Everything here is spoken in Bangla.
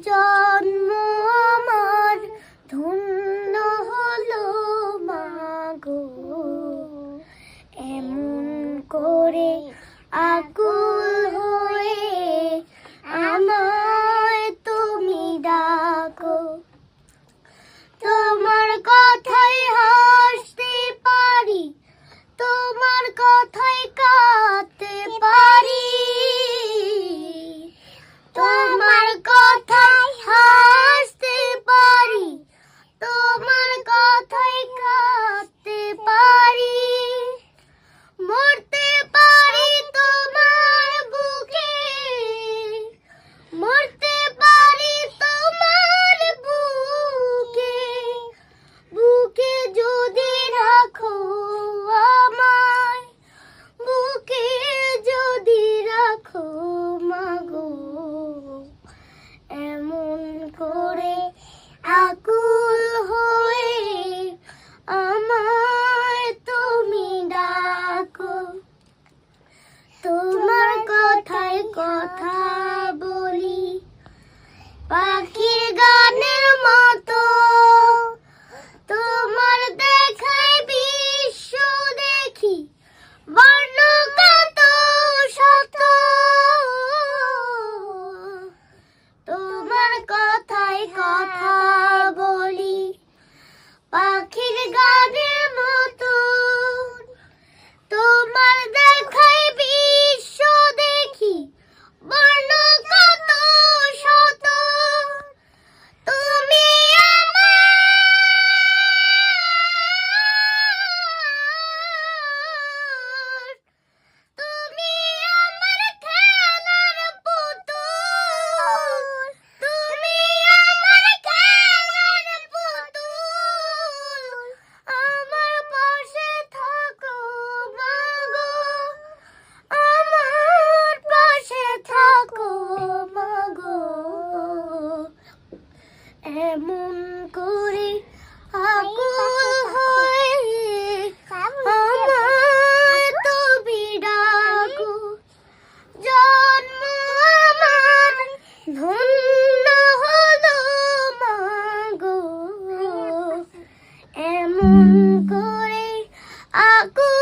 John. আমায় তুমি ডাকো। তোমার কথায় কথা বলি। পাখির গানের মতো তোমার দেখায় বিশ্ব দেখি। বর্ণ কত তোমার কথায় কথা 啊，姑。